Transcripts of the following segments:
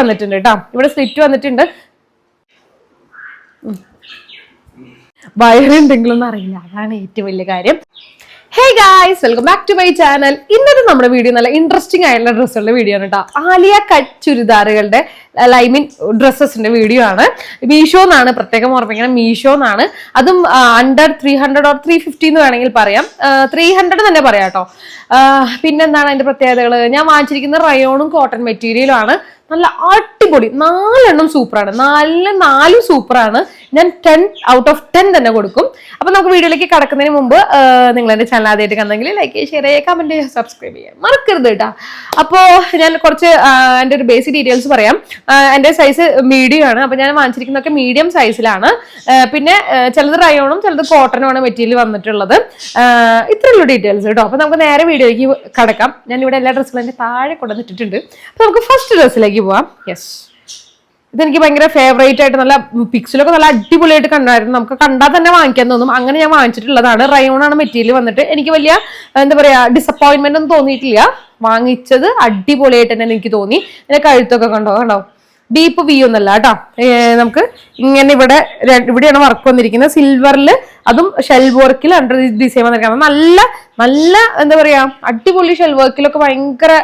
വന്നിട്ടുണ്ട് കേട്ടോ. ഇവിടെ സ്ലിറ്റ് വന്നിട്ടുണ്ട്. വയറുണ്ടെങ്കിലൊന്നും അറിയില്ല. അതാണ് ഏറ്റവും വലിയ കാര്യം. Hey guys welcome back to my channel ഇന്നത്തെ നമ്മുടെ വീഡിയോ നല്ല ഇൻട്രസ്റ്റിംഗ് ആയിട്ടുള്ള ഡ്രസ്സുകളുടെ വീഡിയോ ആണ് കേട്ടോ. ആലിയ കട്ട് ചുരിദാറുകളുടെ ഐ മീൻ ഡ്രസ്സസിന്റെ വീഡിയോ ആണ്. മീഷോ എന്നാണ് പ്രത്യേകം ഓർമ്മിക്കണം. മീഷോ എന്നാണ്. അതും under three hundred or three fifty എന്ന് വേണമെങ്കിൽ പറയാം. ത്രീ ഹൺഡ്രഡ് തന്നെ പറയാം കേട്ടോ. പിന്നെന്താണ് അതിന്റെ പ്രത്യേകതകൾ ഞാൻ വാങ്ങിച്ചിരിക്കുന്ന റയോണും കോട്ടൺ മെറ്റീരിയലും ആണ്. നല്ല അടിപൊളി. നാലെണ്ണം സൂപ്പറാണ്. നാലിന് നാലും സൂപ്പറാണ്. ഞാൻ ടെൻ ഔട്ട് ഓഫ് ടെൻ തന്നെ കൊടുക്കും. അപ്പൊ നമുക്ക് വീഡിയോയിലേക്ക് കടക്കുന്നതിന് മുമ്പ് നിങ്ങൾ എന്റെ ചാനൽ ആദ്യമായിട്ട് കണ്ടെങ്കിൽ ലൈക്ക് ഷെയർ ചെയ്യുക കമന്റ് ചെയ്യുക സബ്സ്ക്രൈബ് ചെയ്യുക. മറക്കരുത് കേട്ടോ. അപ്പോൾ ഞാൻ കുറച്ച് എന്റെ എന്റെ ഒരു ബേസിക് ഡീറ്റെയിൽസ് പറയാം. എന്റെ എന്റെ സൈസ് മീഡിയം ആണ്. അപ്പൊ ഞാൻ വാങ്ങിച്ചിരിക്കുന്നതൊക്കെ മീഡിയം സൈസിലാണ് പിന്നെ ചിലത് റയോണും ചിലത് കോട്ടനും ആണ് മെറ്റീരിയൽ വന്നിട്ടുള്ളത്. ഇത്രയുള്ള ഡീറ്റെയിൽസ് കേട്ടോ. അപ്പൊ നമുക്ക് നേരെ വീഡിയോയിലേക്ക് കടക്കാം. ഞാൻ ഇവിടെ എല്ലാ ഡ്രസ്സുകളും എന്റെ താഴെ കൊണ്ടുവന്നിട്ടുണ്ട് അപ്പൊ നമുക്ക് ഫസ്റ്റ് ഡ്രസ്സിലേക്ക് പോവാം. യെസ് ഇതെനിക്ക് ഭയങ്കര ഫേവറേറ്റ് ആയിട്ട് നല്ല പിക്സിലൊക്കെ നല്ല അടിപൊളിയായിട്ട് കണ്ടായിരുന്നു. നമുക്ക് കണ്ടാൽ തന്നെ വാങ്ങിക്കാൻ തോന്നും. അങ്ങനെ ഞാൻ വാങ്ങിച്ചിട്ടുള്ളതാണ്. റയോൺ ആണ് മെറ്റീരിയൽ വന്നിട്ട്. എനിക്ക് വലിയ എന്താ പറയാ ഡിസപ്പോയിന്റ്മെന്റ് ഒന്നും തോന്നിയിട്ടില്ല. വാങ്ങിച്ചത് അടിപൊളിയായിട്ട് തന്നെ എനിക്ക് തോന്നി. എന്റെ കഴുത്തൊക്കെ കണ്ടോ? കണ്ടോ? ഡീപ്പ് വി ഒന്നല്ല കേട്ടോ. നമുക്ക് ഇങ്ങനെ ഇവിടെ ഇവിടെയാണ് വർക്ക് വന്നിരിക്കുന്നത്. സിൽവറിൽ അതും ഷെൽ വർക്കിൽ അണ്ടർ ഡിസൈൻ വന്നിരിക്കുന്നത്. നല്ല നല്ല എന്താ പറയാ അടിപൊളി ഷെൽ വർക്കിലൊക്കെ ഭയങ്കര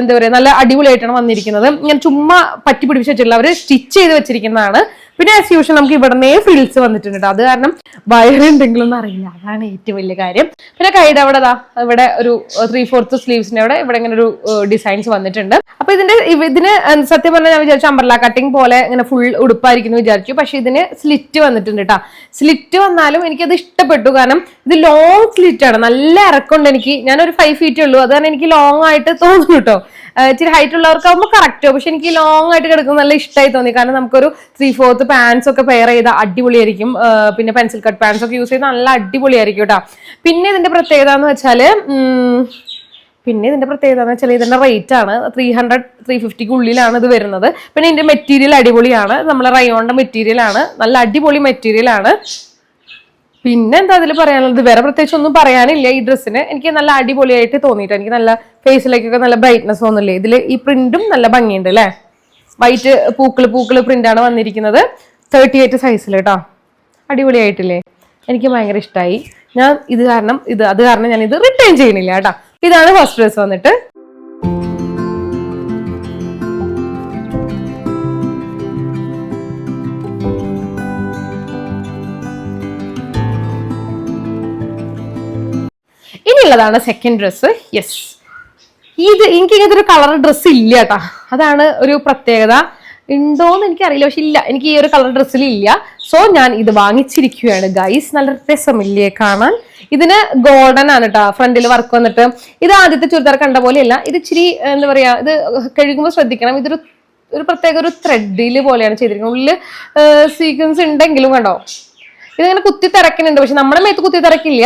എന്താ പറയുക നല്ല അടിപൊളിയായിട്ടാണ് വന്നിരിക്കുന്നത്. ഞാൻ ചുമ്മാ പറ്റി പിടിപ്പിച്ച് അവർ സ്റ്റിച്ച് ചെയ്ത് വെച്ചിരിക്കുന്നതാണ്. പിന്നെ ആസ് യൂഷ്വൽ നമുക്ക് ഇവിടുന്നേ ഫ്രിൽസ് വന്നിട്ടുണ്ട് ട്ടോ. അത് കാരണം വയറുണ്ടെങ്കിലൊന്നും അറിയില്ല. അതാണ് ഏറ്റവും വലിയ കാര്യം. പിന്നെ കൈയുടെ അവിടെ ഇവിടെ ഒരു ത്രീ ഫോർത്ത് സ്ലീവ്സിന്റെ അവിടെ ഇവിടെ ഇങ്ങനെ ഒരു ഡിസൈൻസ് വന്നിട്ടുണ്ട്. അപ്പൊ ഇതിന്റെ ഇതിന് സത്യം പറഞ്ഞാൽ ഞാൻ വിചാരിച്ചു അമ്പർല കട്ടിംഗ് പോലെ ഇങ്ങനെ ഫുൾ ഉടുപ്പായിരിക്കുന്നു വിചാരിച്ചു. പക്ഷെ ഇതിന് സ്ലിറ്റ് വന്നിട്ടുണ്ട് കേട്ടോ സ്ലിറ്റ് വന്നാലും എനിക്കത് ഇഷ്ടപ്പെട്ടു. കാരണം ഇത് ലോങ് സ്ലിറ്റ് ആണ്. നല്ല ഇറക്കമുണ്ട് എനിക്ക്. ഞാനൊരു ഫൈവ് ഫീറ്റേ ഉള്ളൂ. അത് കാരണം എനിക്ക് ലോങ് ആയിട്ട് തോന്നുന്നു കേട്ടോ ഇച്ചിരി ഹൈറ്റ് ഉള്ളവർക്ക് ആകുമ്പോൾ കറക്റ്റ് പക്ഷെ എനിക്ക് ലോങ് ആയിട്ട് കിടക്കുന്നത് നല്ല ഇഷ്ടമായി തോന്നി. കാരണം നമുക്കൊരു ത്രീ ഫോർത്ത് പാൻസ് ഒക്കെ പെയർ ചെയ്ത അടിപൊളിയായിരിക്കും. പിന്നെ പെൻസിൽ കട്ട് പാൻസ് ഒക്കെ യൂസ് ചെയ്ത് നല്ല അടിപൊളിയായിരിക്കും കേട്ടോ. പിന്നെ ഇതിന്റെ പ്രത്യേകത എന്ന് വെച്ചാൽ പിന്നെ ഇതിന്റെ പ്രത്യേകത എന്ന് വെച്ചാൽ ഇതിന്റെ റേറ്റ് ആണ്. ത്രീ ഹൺഡ്രഡ് ത്രീ ഫിഫ്റ്റിക്ക് ഉള്ളിലാണ് ഇത് വരുന്നത്. പിന്നെ ഇതിന്റെ മെറ്റീരിയൽ അടിപൊളിയാണ്. നമ്മളെ റയോണിന്റെ മെറ്റീരിയൽ ആണ്. നല്ല അടിപൊളി മെറ്റീരിയൽ ആണ്. പിന്നെ എന്താ അതിൽ പറയാനുള്ളത്? വേറെ പ്രത്യേകിച്ച് ഒന്നും പറയാനില്ല ഈ ഡ്രസ്സിന്. എനിക്ക് നല്ല അടിപൊളിയായിട്ട് തോന്നിയിട്ട് എനിക്ക് നല്ല ഫേസിലേക്കൊക്കെ നല്ല ബ്രൈറ്റ്നസ് തോന്നില്ലേ ഇതിൽ ഈ പ്രിന്റും നല്ല ഭംഗിയുണ്ട് അല്ലേ? വൈറ്റ് പൂക്കൾ പൂക്കൾ പ്രിന്റാണ് വന്നിരിക്കുന്നത്. തേർട്ടി എയ്റ്റ് സൈസിൽ കേട്ടോ. അടിപൊളിയായിട്ടില്ലേ? എനിക്ക് ഭയങ്കര ഇഷ്ടമായി ഞാൻ ഇത് കാരണം ഇത് അത് കാരണം ഞാൻ ഇത് റിട്ടേൺ ചെയ്യണില്ല കേട്ടോ. ഇതാണ് ഫസ്റ്റ് ഡ്രസ് വന്നിട്ട്. ഇനിയുള്ളതാണ് സെക്കൻഡ് ഡ്രസ്സ് യെസ് ഇത് എനിക്ക് ഇങ്ങനത്തെ ഒരു കളർ ഡ്രസ്സ് ഇല്ല കേട്ടാ അതാണ് ഒരു പ്രത്യേകത. ഉണ്ടോന്ന് എനിക്കറിയില്ല പക്ഷെ ഇല്ല. എനിക്ക് ഈ ഒരു കളർ ഡ്രസ്സിൽ ഇല്ല. സോ ഞാൻ ഇത് വാങ്ങിച്ചിരിക്കുകയാണ് ഗൈസ് നല്ല രസമില്ലേ കാണാൻ? ഇതിന് ഗോൾഡൻ ആണ് കേട്ടോ ഫ്രണ്ടിൽ വർക്ക് വന്നിട്ട്. ഇത് ആദ്യത്തെ ചുരിദാർ കണ്ട പോലെയല്ല. ഇത് ഇച്ചിരി എന്താ പറയാ ഇത് കഴുകുമ്പോൾ ശ്രദ്ധിക്കണം. ഇതൊരു ഒരു പ്രത്യേക ഒരു ത്രെഡിൽ പോലെയാണ് ചെയ്തിരിക്കുന്നത്. ഉള്ളിൽ സീക്വൻസ് ഉണ്ടെങ്കിലും കണ്ടോ? ഇതിങ്ങനെ കുത്തി തിരക്കുന്നുണ്ട്. പക്ഷെ നമ്മുടെ മേത്ത് കുത്തി തിരക്കില്ല.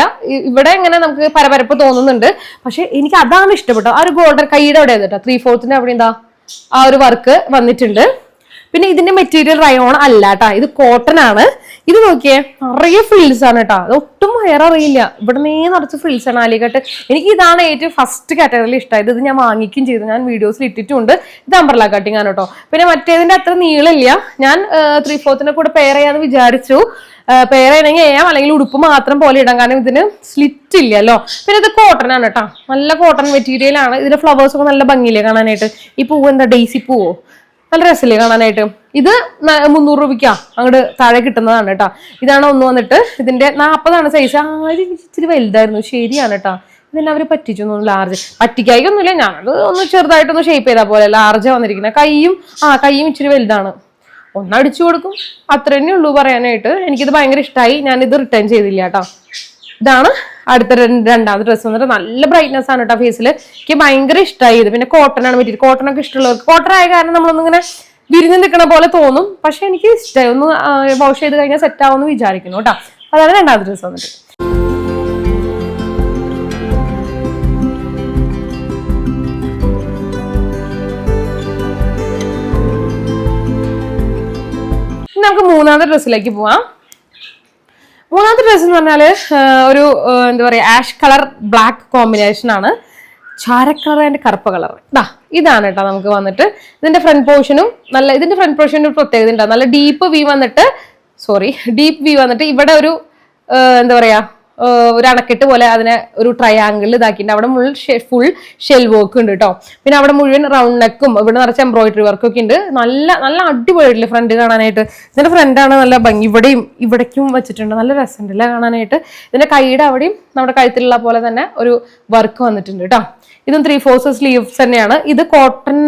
ഇവിടെ ഇങ്ങനെ നമുക്ക് പരപരപ്പ് തോന്നുന്നുണ്ട്. പക്ഷെ എനിക്ക് അതാണ് ഇഷ്ടപ്പെട്ടത്. ആ ഒരു ബോർഡർ കൈയുടെ അവിടെ കേട്ടോ. ത്രീ ഫോർത്തിന്റെ അവിടെ എന്താ ആ ഒരു വർക്ക് വന്നിട്ടുണ്ട്. പിന്നെ ഇതിന്റെ മെറ്റീരിയൽ റയോൺ അല്ല കേട്ടാ. ഇത് കോട്ടൺ ആണ്. ഇത് നോക്കിയേ നിറയെ ഫ്രിൽസ് ആണ് കേട്ടോ. അത് ഒട്ടും ഹെയർ അറിയില്ല. ഇവിടെ നീ നിറച്ച് ഫ്രിൽസ് ആണ് ആലിക്കട്ട് എനിക്ക് ഇതാണ് ഏറ്റവും ഫസ്റ്റ് കാറ്റഗറിയിൽ ഇഷ്ടമായത് ഇത് ഞാൻ വാങ്ങിക്കുകയും ചെയ്തു. ഞാൻ വീഡിയോസിൽ ഇട്ടിട്ടുണ്ട്. ഇത് അമ്പർല കട്ടിങ് ആണ് കേട്ടോ. പിന്നെ മറ്റേതിന്റെ അത്ര നീളമില്ല. ഞാൻ ത്രീ ഫോർത്തിന്റെ കൂടെ പെയർ ചെയ്യാന്ന് വിചാരിച്ചു. പെയർ ഏം അല്ലെങ്കിൽ ഉടുപ്പ് മാത്രം പോലെ ഇടാം കാരണം ഇതിന് സ്ലിറ്റ് ഇല്ലല്ലോ. പിന്നെ ഇത് കോട്ടൺ ആണ് കേട്ടോ നല്ല കോട്ടൺ മെറ്റീരിയൽ ആണ്. ഇതിന്റെ ഫ്ലവേഴ്സ് ഒക്കെ നല്ല ഭംഗിയില്ലേ കാണാനായിട്ട്? ഈ പൂവ് എന്താ ഡെയ്സി പൂവോ? നല്ല രസമില്ലേ കാണാനായിട്ട്? ഇത് മുന്നൂറ് രൂപയ്ക്കാ അങ്ങോട്ട് താഴെ കിട്ടുന്നതാണ് കേട്ടോ ഇതാണ് ഒന്ന് വന്നിട്ട് ഇതിന്റെ നാൽപ്പതാണ് സൈസ് ആദ്യം ഇച്ചിരി വലുതായിരുന്നു. ശരിയാണ് കേട്ടോ ഇതെല്ലാം അവർ പറ്റിച്ചു ഒന്നും ലാർജ് പറ്റിക്കായിക്കൊന്നുമില്ല ഞാനത് ഒന്ന് ചെറുതായിട്ടൊന്ന് ഷേപ്പ് ചെയ്താൽ പോലെ. ലാർജ് വന്നിരിക്കുന്നത് കൈയും ആ കൈയും ഇച്ചിരി വലുതാണ്. ഒന്നടിച്ചു കൊടുക്കും. അത്ര തന്നെ ഉള്ളൂ പറയാനായിട്ട്. എനിക്കിത് ഭയങ്കര ഇഷ്ടമായി ഞാനിത് റിട്ടേൺ ചെയ്തില്ല കേട്ടോ ഇതാണ് അടുത്ത രണ്ട് രണ്ടാമത്തെ ഡ്രസ്സ് വന്നിട്ട് നല്ല ബ്രൈറ്റ്നസ് ആണ് കേട്ടോ ഫേസിൽ എനിക്ക് ഭയങ്കര ഇഷ്ടമായി ഇത്. പിന്നെ കോട്ടൺ ആണ് പറ്റിയത്. കോട്ടൺ ഒക്കെ ഇഷ്ടമുള്ളവർക്ക് കോട്ടൺ ആയ കാരണം നമ്മളൊന്നിങ്ങനെ വിരിഞ്ഞ് നിൽക്കണ പോലെ തോന്നും. പക്ഷെ എനിക്ക് ഇഷ്ടമായി ഒന്ന് വാഷ് ചെയ്ത് കഴിഞ്ഞാൽ സെറ്റ് ആവുമെന്ന് വിചാരിക്കുന്നു കേട്ടോ അതാണ് രണ്ടാമത്തെ ഡ്രസ്സ് വന്നിട്ട്. നമുക്ക് മൂന്നാമത്തെ ഡ്രസ്സിലേക്ക് പോവാം. മൂന്നാമത്തെ ഡ്രസ്സ് എന്ന് പറഞ്ഞാൽ ഒരു എന്താ പറയുക ആഷ് കളർ ബ്ലാക്ക് കോമ്പിനേഷൻ ആണ്. ചാരക്കളർ ആൻഡ് കറുപ്പ് കളർ ഇതാ ഇതാണ് കേട്ടോ നമുക്ക് വന്നിട്ട് ഇതിന്റെ ഫ്രണ്ട് പോർഷനും നല്ല ഇതിന്റെ ഫ്രണ്ട് പോർഷനും പ്രത്യേകത ഉണ്ടാവും നല്ല ഡീപ്പ് വി വന്നിട്ട് സോറി ഡീപ്പ് വി വന്നിട്ട് ഇവിടെ ഒരു എന്താ പറയാ ആ, ഒരു അണക്കെട്ട് പോലെ അതിനെ ഒരു ട്രയാങ്കിൾ ഇതാക്കിയിട്ടുണ്ട്. അവിടെ മുഴുവൻ ഫുൾ ഷെൽ വർക്ക് ഉണ്ട് കേട്ടോ പിന്നെ അവിടെ മുഴുവൻ റൗണ്ട് നെക്കും ഇവിടെ നിറച്ച് എംബ്രോയിഡറി വർക്ക് ഒക്കെ ഉണ്ട്. നല്ല നല്ല അടിപൊളിയായിട്ടില്ലേ ഫ്രണ്ട് കാണാനായിട്ട്. ഇതിന്റെ ഫ്രണ്ടാണ് നല്ല ഭംഗി. ഇവിടെയും ഇവിടേക്കും വെച്ചിട്ടുണ്ട്. നല്ല രസമുണ്ട് അല്ലേ കാണാനായിട്ട്. ഇതിന്റെ കൈയുടെ അവിടെയും നമ്മുടെ കഴുത്തിലുള്ള പോലെ തന്നെ ഒരു വർക്ക് വന്നിട്ടുണ്ട് കേട്ടോ ഇതും ത്രീ ഫോർ സ്ലീവ്സ് തന്നെയാണ്. ഇത് കോട്ടൺ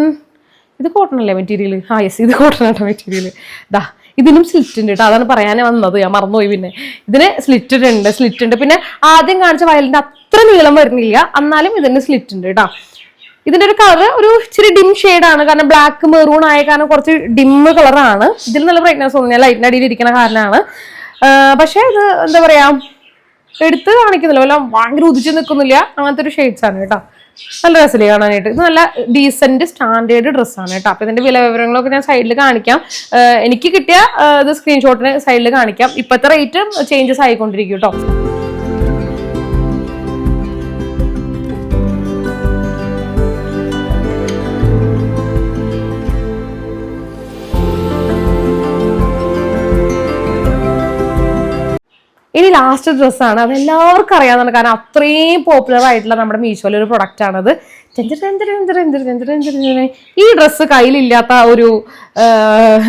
ഇത് കോട്ടൺ അല്ലേ മെറ്റീരിയൽ ആ യെസ് ഇത് കോട്ടൺ ആട്ടോ മെറ്റീരിയൽ ദാ ഇതിനും സ്ലിറ്റ് ഉണ്ട് കേട്ടോ. അതാണ് പറയാനേ വന്നത്. ഞാൻ മറന്നുപോയി പിന്നെ. ഇതിന് സ്ലിറ്റ് ഉണ്ട് സ്ലിറ്റ് ഉണ്ട് പിന്നെ ആദ്യം കാണിച്ച വയലിന്റെ അത്ര നീളം വരുന്നില്ല. എന്നാലും ഇതിന് സ്ലിറ്റ് ഉണ്ട് കേട്ടോ. ഇതിന്റെ ഒരു കളർ ഒരു ഇച്ചിരി ഡിം ആണ്. കാരണം ബ്ലാക്ക് മെറൂൺ ആയ കാരണം കുറച്ച് ഡിം കളറാണ് ഇതിൽ നല്ല ബ്രൈറ്റ്നസ് തോന്നുന്നില്ല ലൈറ്റിന്റെ അടിയിൽ ഇരിക്കുന്ന കാരണമാണ്. പക്ഷേ ഇത് എന്താ പറയാ എടുത്ത് കാണിക്കുന്നില്ല. വല്ല ഭയങ്കര ഉദിച്ച് നിൽക്കുന്നില്ല അങ്ങനത്തെ ഒരു ഷെയ്ഡ്സ് ആണ് കേട്ടോ. നല്ല രസമില്ലേ കാണാനായിട്ട്. ഇത് നല്ല ഡീസന്റ് സ്റ്റാൻഡേർഡ് ഡ്രസ്സാണ് കേട്ടോ. അപ്പൊ ഇതിന്റെ വില വിവരങ്ങളൊക്കെ ഞാൻ സൈഡിൽ കാണിക്കാം. എനിക്ക് കിട്ടിയ ഇത് സ്ക്രീൻഷോട്ടിന് സൈഡിൽ കാണിക്കാം. ഇപ്പോഴത്തെ റേറ്റ് ചേഞ്ചസ് ആയിക്കൊണ്ടിരിക്കും കേട്ടോ. ലാസ്റ്റ് ഡ്രസ്സാണ് അത് എല്ലാവർക്കും അറിയാവുന്നതാണ്. കാരണം അത്രയും പോപ്പുലർ ആയിട്ടുള്ള നമ്മുടെ മീഷോയിലെ ഒരു പ്രൊഡക്റ്റ് ആണത്. ഈ ഡ്രസ്സ് കയ്യിലില്ലാത്ത ഒരു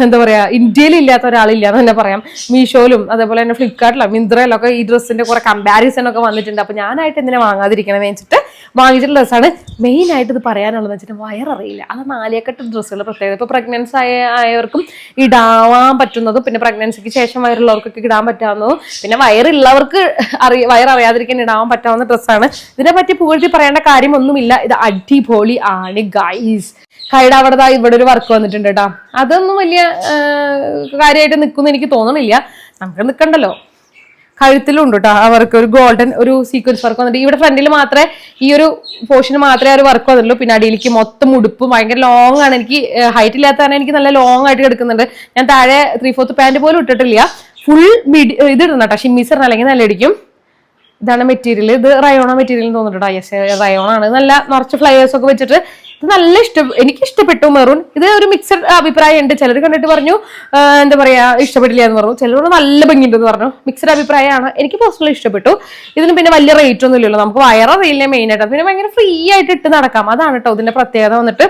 എന്താ പറയാ ഇന്ത്യയിൽ ഇല്ലാത്ത ഒരാളില്ല എന്ന് തന്നെ പറയാം. മീഷോയിലും അതേപോലെ തന്നെ ഫ്ലിപ്കാർട്ടിലും മിന്ത്രയിലും ഒക്കെ ഈ ഡ്രസ്സിന്റെ കുറെ കമ്പാരിസൺ ഒക്കെ വന്നിട്ടുണ്ട്. അപ്പൊ ഞാനായിട്ട് എന്തിനാ വാങ്ങാതിരിക്കണം വെച്ചിട്ട് വാങ്ങിച്ചിട്ടുള്ള ഡ്രസ്സാണ് മെയിൻ ആയിട്ട് ഇത് പറയാനുള്ളത് വെച്ചിട്ട് വയററിയില്ല. അത് നാലിയക്കെട്ട് ഡ്രസ്സുകൾ പ്രത്യേകത. ഇപ്പൊ പ്രഗ്നൻസ് ആയ ആയവർക്കും ഇടാവാൻ പറ്റുന്നതും പിന്നെ പ്രഗ്നൻസിക്ക് ശേഷം വയറുള്ളവർക്കൊക്കെ ഇടാൻ പറ്റാവുന്നതും പിന്നെ വയറുള്ളവർക്ക് വയർ വയററിയാതിരിക്കാൻ ഇടാൻ പറ്റാവുന്ന ഡ്രസ്സാണ് ഇതിനെ പറ്റി പുകഴ്ത്തി പറയേണ്ട കാര്യമൊന്നുമില്ല. ഇത് അടിപൊളി ആണ് ഗൈസ് കൈയുടെ അവിടെ ഇവിടെ ഒരു വർക്ക് വന്നിട്ടുണ്ട് കേട്ടോ അതൊന്നും വലിയ കാര്യമായിട്ട് നിൽക്കുമെന്ന് എനിക്ക് തോന്നണില്ല. നമുക്ക് നിൽക്കണ്ടല്ലോ കഴുത്തിലുണ്ട് കേട്ടോ അവർക്ക് ഒരു ഗോൾഡൻ ഒരു സീക്വൻസ് വർക്ക് വന്നിട്ട്. ഇവിടെ ഫ്രണ്ടിൽ മാത്രമേ ഈ ഒരു പോർഷന് മാത്രമേ ഒരു വർക്ക് വന്നിട്ടുള്ളൂ. പിന്നെ അടിയിലേക്ക് മൊത്തം ഉടുപ്പ് ഭയങ്കര ലോങ് ആണ്. എനിക്ക് ഹൈറ്റ് ഇല്ലാത്തതാണ് എനിക്ക് നല്ല ലോങ് ആയിട്ട് കിടക്കുന്നുണ്ട്. ഞാൻ താഴെ ത്രീ ഫോർത്ത് പാന്റ് പോലും ഇട്ടിട്ടില്ല. ഫുൾ മിഡി ഇത് ഇടുന്ന കേട്ടോ ഷിമ്മീസർ അല്ലെങ്കിൽ നല്ല ഇടിക്കും. ഇതാണ് മെറ്റീരിയൽ ഇത് റയോണ മെറ്റീരിയൽ തോന്നിട്ടുണ്ടോ യെസ് റയോൺ ആണ്. നല്ല നിറച്ച് ഫ്ലയേഴ്സ് ഒക്കെ വെച്ചിട്ട് ഇത് നല്ല ഇഷ്ടം എനിക്ക് ഇഷ്ടപ്പെട്ടു മെറൂൺ. ഇത് ഒരു മിക്സഡ് അഭിപ്രായം ഉണ്ട് ചിലർ കണ്ടിട്ട് പറഞ്ഞു എന്താ പറയാ ഇഷ്ടപ്പെട്ടില്ല എന്ന് പറഞ്ഞു. ചിലർ നല്ല ഭംഗിയുണ്ടെന്ന് പറഞ്ഞു. മിക്സഡ് അഭിപ്രായമാണ്. എനിക്ക് പേഴ്സണലി ഇഷ്ടപ്പെട്ടു. ഇതിന് പിന്നെ വലിയ റേറ്റ് ഒന്നും ഇല്ലല്ലോ. നമുക്ക് വയററിയില്ലേ മെയിൻ ആയിട്ട്. പിന്നെ ഭയങ്കര ഫ്രീ ആയിട്ട് ഇട്ട് നടക്കാം. അതാണ് കേട്ടോ ഇതിന്റെ പ്രത്യേകത വന്നിട്ട്.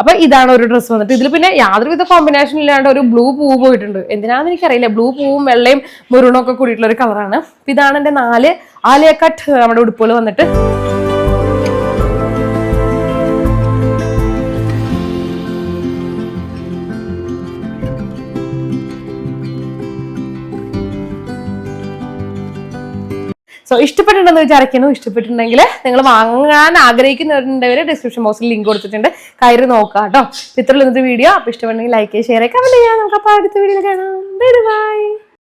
അപ്പൊ ഇതാണ് ഒരു ഡ്രസ്സ് വന്നിട്ട്. ഇതിൽ പിന്നെ യാതൊരുവിധ കോമ്പിനേഷൻ ഇല്ലാണ്ട് ഒരു ബ്ലൂ പൂ പോയിട്ടുണ്ട്. എന്തിനാന്ന് എനിക്കറിയില്ല. ബ്ലൂ പൂവും വെള്ളയും മുരുണൊക്കെ കൂടിയിട്ടുള്ള ഒരു കളറാണ് ഇതാണ് എന്റെ നാല് ആലിയ കട്ട് നമ്മുടെ ഉടുപ്പുകൾ വന്നിട്ട്. സോ ഇഷ്ടപ്പെട്ടിട്ടുണ്ടെന്ന് വിചാരിക്കുന്നു. ഇഷ്ടപ്പെട്ടിട്ടുണ്ടെങ്കിൽ നിങ്ങൾ വാങ്ങാൻ ആഗ്രഹിക്കുന്നവരുണ്ടെങ്കിൽ ഡിസ്ക്രിപ്ഷൻ ബോക്സിൽ ലിങ്ക് കൊടുത്തിട്ടുണ്ട്. കയറി നോക്കാം കേട്ടോ. ഇത്രയുള്ള ഇന്നത്തെ വീഡിയോ അപ്പോൾ ഇഷ്ടപ്പെട്ടെങ്കിൽ ലൈക്ക് ഷെയർ കമന്റ് ചെയ്യാം. നമുക്ക് അപ്പോൾ അടുത്ത വീഡിയോയിൽ കാണാം. ബൈ